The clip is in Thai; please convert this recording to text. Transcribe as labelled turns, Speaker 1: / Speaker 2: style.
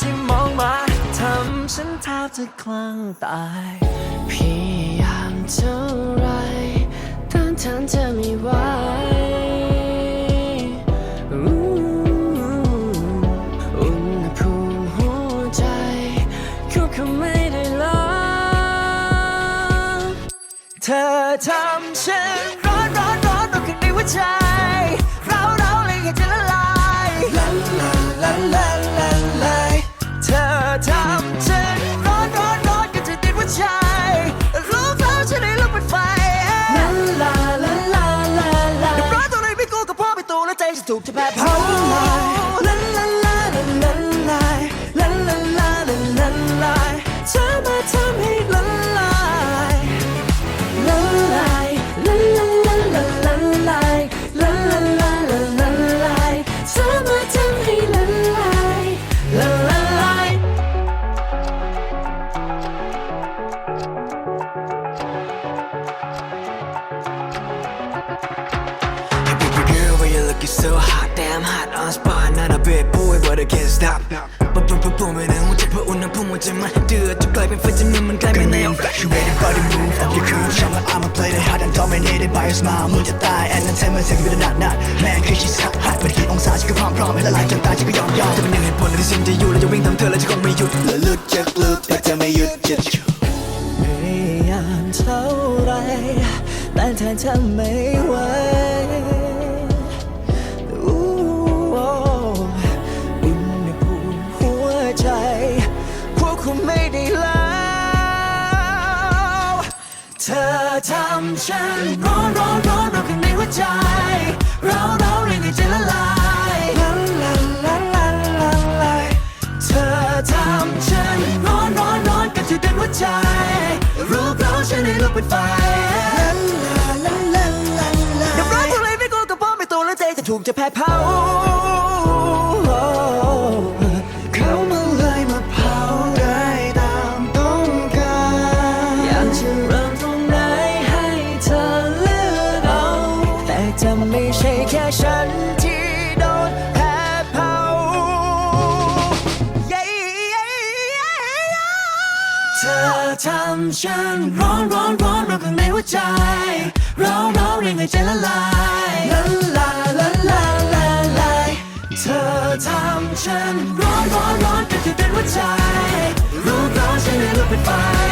Speaker 1: ที่มองมาทำฉันแทบจะคลั่งตาย
Speaker 2: พยายามเท่าไรต้านทานเธอไม่ไหวอุณหภูมิหัวใจควบคุมไม่ได้เลย
Speaker 1: เธอทำฉันร้อนร้อนร้อนร้อนขึ้นในหัวใจ
Speaker 3: Do to my about power so hot? Damn hot on spot, not a bad boy, but I can't stop. Boom boom boom boom ในหัวใจเพราะอุณหภูมิหัวใจมันเดือดจะกลายเป็นไฟจะมันมันกลายเป็นแนว
Speaker 4: Infatuated by the move of your crew Show me I'ma play the hot and dominated by your smile มือจะตาย and then 10 seconds with a nut nut Man คือ she's hot hot ไม่ได้กี่องศาฉันก็พร้อมพร้อมให้ละลายจนตายฉันก็ยอมยอม
Speaker 3: จะเป็นหนึ่งเหตุผลที่ฉันจะอยู่และจะวิ่งตามเธอและจะคงไม่หยุด
Speaker 4: และลึกจากลึกแต่จะไม่หยุดจะหยุด
Speaker 1: พยายามเท่าไรแต่แทนทำไม่ไหว ทำฉันร้อนร้อนร้อนร้อนข้างในหัวใจเราเราเรียกให้ใจละลายละลาละลาละลายเธอทำฉันร้อนร้อนร้อนกันที่เต็มหัวใจรูปเราฉันให้ลุกเป็นไฟละลาละลาละลาเดี๋ยวร้อนเท่าไรไม่กลัวก็เพราะไม่ตัวและใจจะถูกจะแพ้เผาำฉันร้อนร้อนร้อนร้อนข้างในหัวใจเราเราเรียกให้ใจละลายละลาละลาละลายเธอทำฉันร้อนร้อนร้อนกันที่เป็นหัวใจรู้ร้อนฉันเลยลุกเป็นไฟ